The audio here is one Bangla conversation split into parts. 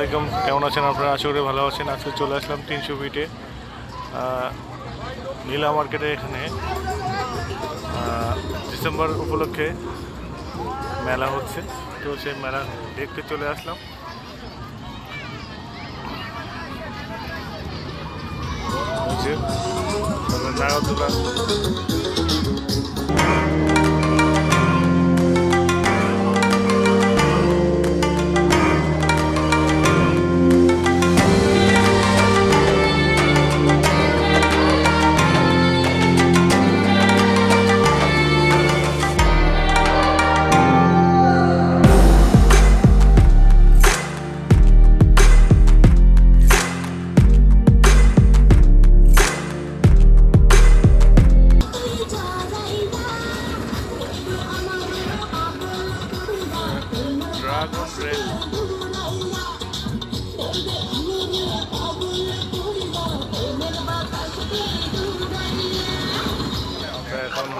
আলাইকুম। কেমন আছেন আপনারা? আশা করি ভালো আছেন। আজকে চলে আসলাম তিনশো ফিটে। নীলা মার্কেটে এখানে। ডিসেম্বর উপলক্ষে মেলা হচ্ছে। তো সেই মেলা দেখতে চলে আসলাম। নাগরদোলা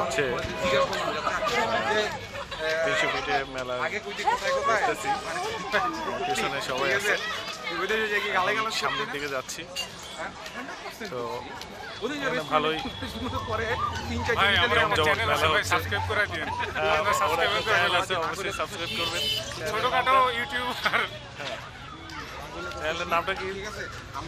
হচ্ছে তিনশো ফিটে মেলা দেখতেছি পিছনে সবাই আছে। সামনের দিকে যাচ্ছি। তো ভালোই। সাবস্ক্রাইব করে দিন। হ্যাঁ, অবশ্যই সাবস্ক্রাইব করবেন। ছোটখাটো ইউটিউবার নামটা কি?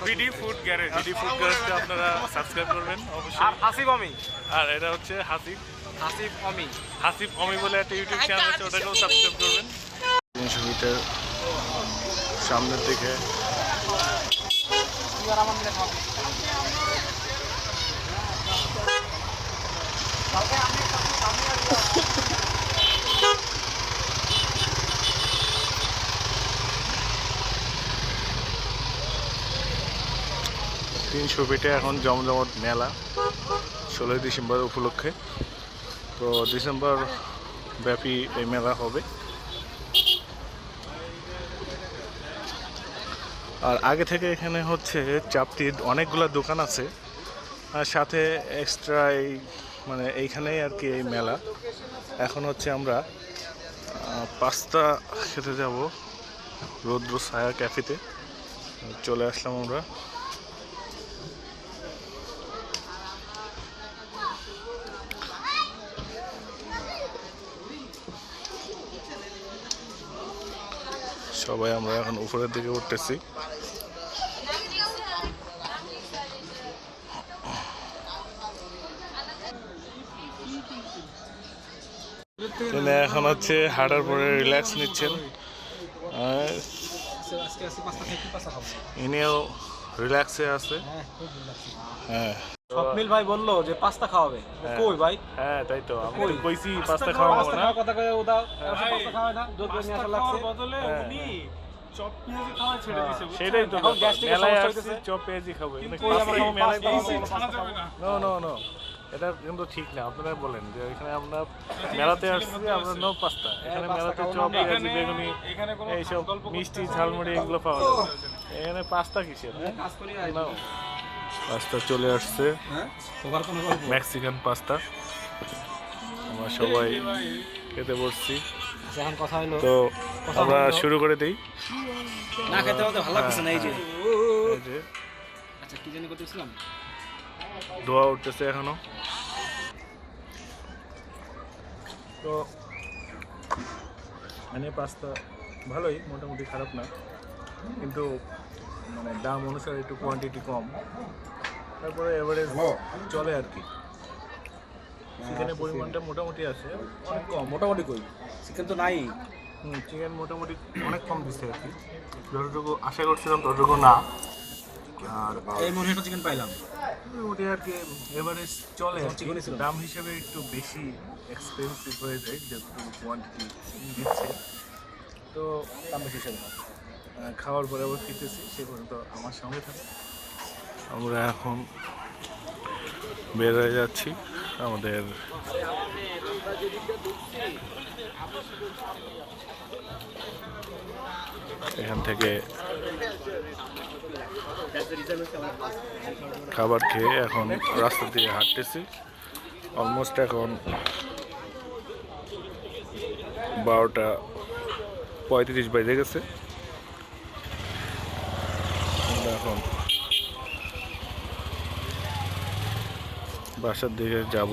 BD food garage BD food গ্যারেজটা আপনারা সাবস্ক্রাইব করবেন অবশ্যই। আর হাসিব আমি আর এটা হচ্ছে হাসিব। হাসিব আমি হাসিব অমি বলে একটা ইউটিউব চ্যানেল আছে ওটাকেও সাবস্ক্রাইব করবেন। তিনশো মিটার সামনের দিকে। তিনশো ফিটে এখন জমজমট মেলা, ষোলোই ডিসেম্বর উপলক্ষে। তো ডিসেম্বর ব্যাপী এই মেলা হবে। আর আগে থেকে এখানে হচ্ছে চাপটির অনেকগুলো দোকান আছে। আর সাথে এক্সট্রা এই মানে এইখানেই আর কি এই মেলা। এখন হচ্ছে আমরা পাস্তা খেতে যাব রৌদ্র ছায়া ক্যাফেতে। চলে আসলাম আমরা। সবাই আমরা এখন উপরের দিকে উঠতেছি। তিনি এখন হচ্ছে হাঁটার পরে রিল্যাক্স নিচ্ছেন। ইনিও রিল্যাক্সে আছে। হ্যাঁ। স্বপ্নিল ভাই বলল যে পাস্তা খাওয়াবে। কই ভাই? হ্যাঁ তাই তো। আমি তো কইছি পাস্তা খাওয়াবো পাস্তা না। খাওয়ার কথা কয়ে ও দাও পাস্তা খাওয়ায় না? নিয়ে আসা লাগছে? বদলে হ্যাঁ। উনি চপ পেঁয়াজি খাওয়া ছেড়ে দিয়েছে সেটাই তো মেলায় সমস্যা চপ পেঁয়াজি খাব। কিন্তু কই পাস্তা আমার কি মেলায় পাস্তা পাওয়া খাব, যায়? ছাড়া যাবে না। নো নো নো এটা কিন্তু ঠিক না আপনারা বলেন যে এখানে আমরা মেলাতে আসছি আমরা নো পাস্তা। এখানে মেলাতে চপ পেঁয়াজি বেগুনি এইসব মিষ্টি ঝালমুড়ি এগুলো পাওয়া যায়। এখানে পাস্তা কিসের? হ্যাঁ? কাজ করি No. পাস্তা চলে আসছে। হ্যাঁ? Mexican pasta. আমরা সবাই খেতে বসছি। এখন কথা হলো তো আমরা শুরু করে দিই। না খেতে হতে ভালো লাগছে না যে। এই যে। আচ্ছা কি জানি করতেছিলাম? ধোয়া উঠতেছে এখনও। তো মানে পাস্তা ভালোই মোটামুটি খারাপ না। কিন্তু মানে দাম অনুসারে একটু কোয়ান্টিটি কম। তারপরে এভারেজ চলে আর কি। চিকেনের পরিমাণটা মোটামুটি আছে। অনেক কম মোটামুটি কই? চিকেন তো নাই। চিকেন মোটামুটি অনেক কম দিচ্ছে আর কি। যতটুকু আশা করছিলাম ততটুকু না। আর এই মনে একটা চিকেন পাইলাম। মোটামুটি আর কি এভারেজ চলে দাম হিসেবে একটু বেশি এক্সপেন্সিভ হয়ে যায় কোয়ান্টিটি দিচ্ছে। তো দাম বেশি হিসেবে। খাওয়ার পরে আবার খেতেছি সে পর্যন্ত আমার সঙ্গে থাকে আমরা এখন হয়ে যাচ্ছি আমাদের এখান থেকে খাবার খেয়ে এখন রাস্তা দিয়ে হাঁটতেছি। অলমোস্ট এখন বারোটা পঁয়ত্রিশ বাজে গেছে। এখন বাসার দিকে যাব।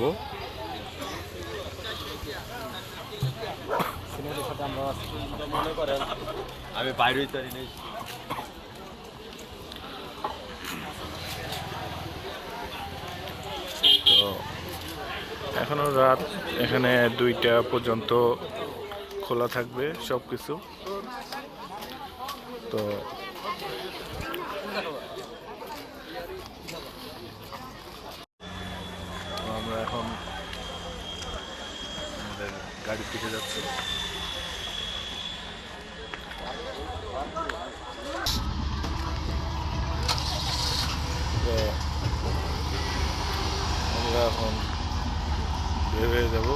আমি বাইরে তো এখনও রাত এখানে দুইটা পর্যন্ত খোলা থাকবে সব কিছু তো আমরা এখন গাড়ির দিকে যাচ্ছি। আমরা এখন বের হয়ে যাব।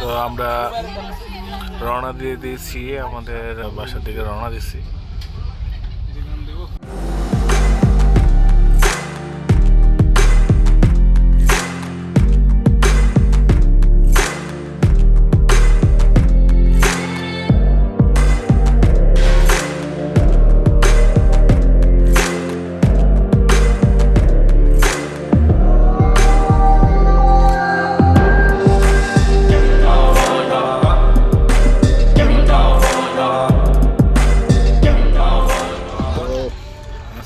তো আমরা রওনা দিয়ে দিয়েছি আমাদের বাসার দিকে রওনা দিয়েছি।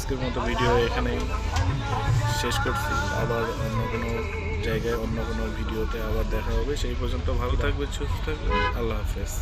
আজকের মতো ভিডিও এখানে শেষ করছি। আবার অন্য কোনো জায়গায়, অন্য কোনো ভিডিওতে আবার দেখা হবে। সেই পর্যন্ত ভালো থাকবে সুস্থ থাকবে আল্লাহ হাফেজ।